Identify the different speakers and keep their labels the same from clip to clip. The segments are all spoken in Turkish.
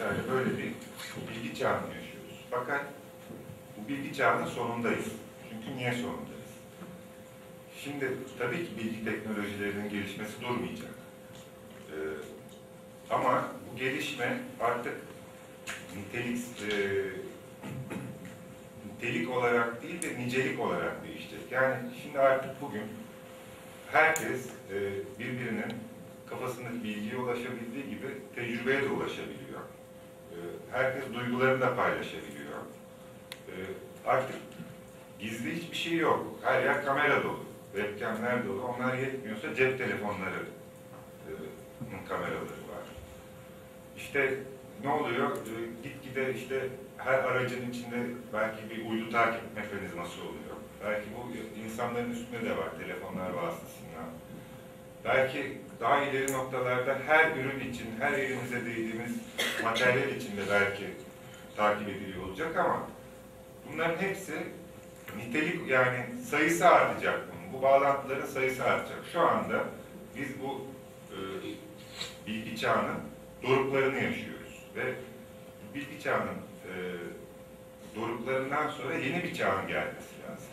Speaker 1: Yani böyle bir bilgi çağını yaşıyoruz. Fakat bu bilgi çağının sonundayız. Çünkü niye sonundayız? Şimdi tabii ki bilgi teknolojilerinin gelişmesi durmayacak. Ee, ama bu gelişme artık nitelik, e, nitelik olarak değil de nicelik olarak değişecek. Yani şimdi artık bugün herkes e, birbirinin kafasındaki bilgiye ulaşabildiği gibi tecrübeye de ulaşabiliyor. E, herkes duygularını da paylaşabiliyor. E, artık gizli hiçbir şey yok. Her yer kamera dolu. Webcamler dolu. Onlar yetmiyorsa cep telefonları e, kameraları var. İşte ne oluyor? E, gitgide işte her aracın içinde belki bir uydu takip mekanizması oluyor. Belki bu insanların üstünde de var telefonlar vasıtasıyla. Belki daha ileri noktalarda her ürün için, her elimize değdiğimiz materyal için de belki takip ediliyor olacak ama bunların hepsi nitelik yani sayısı artacak bunun. Bu bağlantıların sayısı artacak. Şu anda biz bu e, bilgi çağının doruklarını yaşıyoruz ve bilgi çağının e, doruklarından sonra yeni bir çağın gelmesi lazım.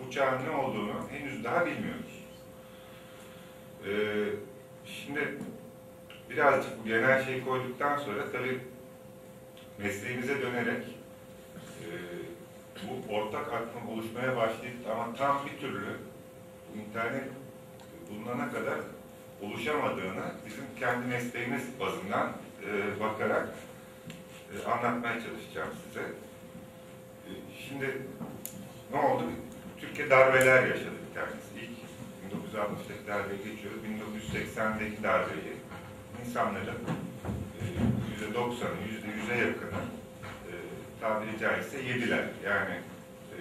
Speaker 1: Bu çağın ne olduğunu henüz daha bilmiyoruz. E, şimdi birazcık bu genel şeyi koyduktan sonra tabii mesleğimize dönerek e, bu ortak akım oluşmaya başlayıp ama tam bir türlü bu internet bulunana kadar oluşamadığını bizim kendi mesleğimiz bazından e, bakarak e, anlatmaya çalışacağım size. E, şimdi ne oldu? Türkiye darbeler yaşadı bir tanesi. İlk 1960'daki darbeyi geçiyoruz. 1980'deki darbeyi insanların e, %90'ı, %100'e yakını e, tabiri caizse yediler. Yani e,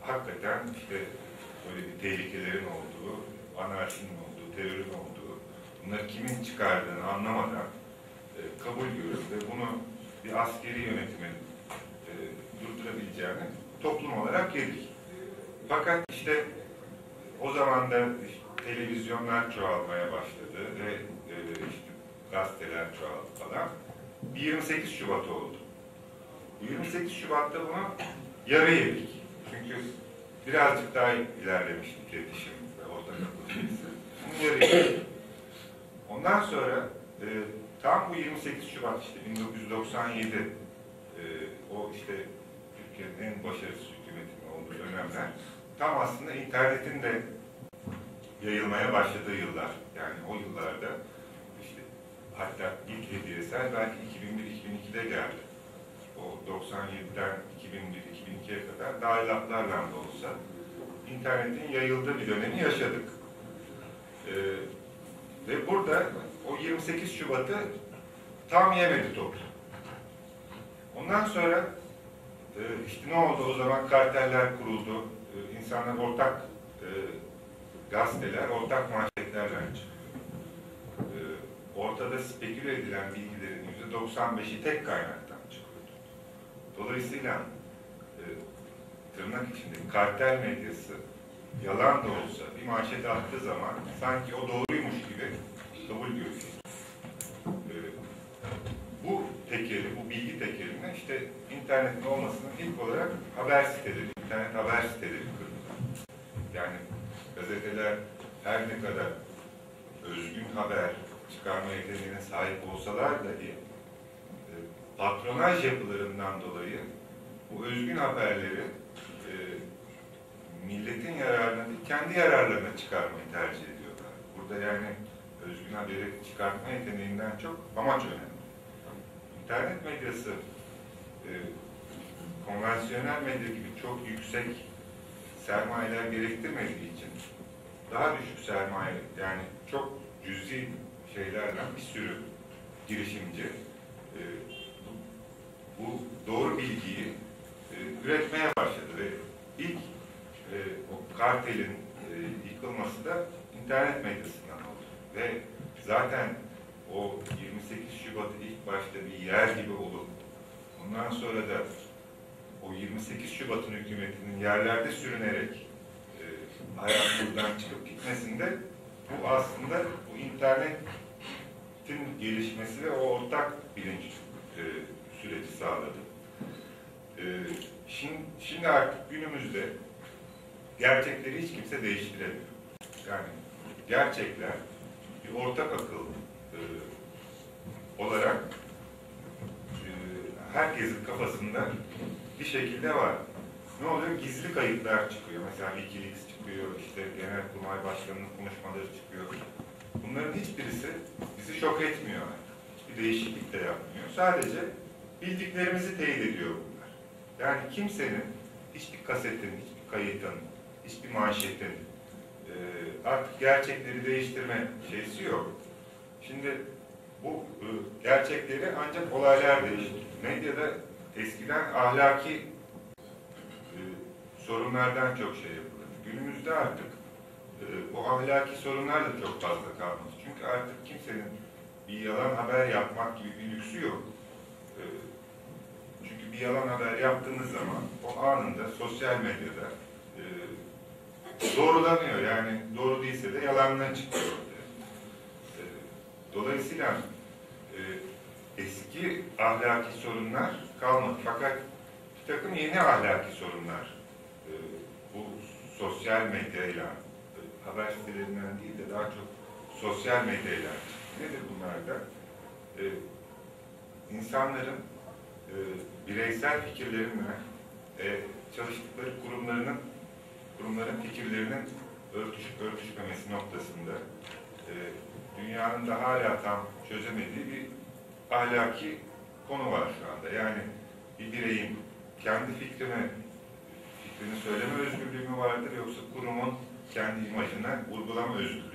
Speaker 1: hakikaten işte böyle bir tehlikelerin olduğu, anarşinin olduğu, terörün olduğu, bunları kimin çıkardığını anlamadan e, kabul görüp ve bunu bir askeri yönetimin e, durdurabileceğini toplum olarak yedik. Fakat işte o zaman da televizyonlar çoğalmaya başladı ve e, işte gazeteler çoğaldı falan. Bir 28 Şubat oldu. Bu 28 Şubat'ta bunu yarı yedik. Çünkü birazcık daha ilerlemişti iletişim ve yarı yedik. Ondan sonra e, tam bu 28 Şubat işte 1997 e, o işte Türkiye'nin en başarısız hükümetinin olduğu dönemler tam aslında internetin de yayılmaya başladığı yıllar. Yani o yıllarda işte hatta ilk hediyesel belki 2001-2002'de geldi. O 97'den 2001-2002'ye kadar dahilaplarla da olsa internetin yayıldığı bir dönemi yaşadık. Ee, ve burada o 28 Şubat'ı tam yemedi toplum. Ondan sonra e, işte ne oldu o zaman karteller kuruldu. E, insanlar ortak e, gazeteler, ortak manşetlerle çıkıyor. E, ortada speküle edilen bilgilerin %95'i tek kaynaktan çıkıyordu. Dolayısıyla e, tırnak içinde kartel medyası yalan da olsa bir manşet attığı zaman sanki o doğruymuş gibi kabul görüyor. Ee, bu tekeri, bu bilgi tekerine işte internetin olmasının ilk olarak haber siteleri, internet haber siteleri kırıldı. Yani gazeteler her ne kadar özgün haber çıkarma yeteneğine sahip olsalar dahi e, patronaj yapılarından dolayı bu özgün haberleri e, milletin yararına değil, kendi yararlarına çıkarmayı tercih ediyorlar. Burada yani özgün haberi çıkartma yeteneğinden çok amaç önemli. İnternet medyası e, konvansiyonel medya gibi çok yüksek sermayeler gerektirmediği için daha düşük sermaye yani çok cüzi şeylerden bir sürü girişimci e, bu, bu doğru bilgiyi e, üretmeye başladı ve ilk e, o kartelin e, yıkılması da internet medyasından oldu. Ve zaten o 28 Şubat'ı ilk başta bir yer gibi olup ondan sonra da o 28 Şubat'ın hükümetinin yerlerde sürünerek e, hayatından çıkıp gitmesinde bu aslında bu internet gelişmesi ve o ortak bilinç e, süreci sağladı. E, şimdi, şimdi artık günümüzde gerçekleri hiç kimse değiştiremiyor. Yani gerçekler bir ortak akıl e, olarak e, herkesin kafasında bir şekilde var. Ne oluyor? Gizli kayıtlar çıkıyor. Mesela Wikileaks çıkıyor, işte Genelkurmay Başkanı'nın konuşmaları çıkıyor. Bunların hiçbirisi bizi şok etmiyor. Hiçbir değişiklik de yapmıyor. Sadece bildiklerimizi teyit ediyor bunlar. Yani kimsenin hiçbir kasetin, hiçbir kayıtın, hiçbir manşetin e, artık gerçekleri değiştirme şeysi yok. Şimdi bu e, gerçekleri ancak olaylar değiştirir. Medyada eskiden ahlaki e, sorunlardan çok şey yapılır. Günümüzde artık e, o ahlaki sorunlar da çok fazla kalmadı. Çünkü artık kimsenin bir yalan haber yapmak gibi bir lüksü yok. E, çünkü bir yalan haber yaptığınız zaman o anında sosyal medyada e, doğrulanıyor. Yani doğru değilse de yalandan çıkıyor. E, dolayısıyla e, eski ahlaki sorunlar kalmadı. Fakat bir takım yeni ahlaki sorunlar e, bu sosyal medyayla e, haber sitelerinden değil de daha çok sosyal medyayla nedir bunlar da? E, insanların e, bireysel fikirlerinle e, çalıştıkları kurumlarının kurumların fikirlerinin örtüşüp örtüşmemesi noktasında e, dünyanın da hala tam çözemediği bir ahlaki konu var şu anda. Yani bir bireyin kendi fikrine fikrini söyleme özgürlüğü mü vardır yoksa kurumun kendi imajına vurgulama özgürlüğü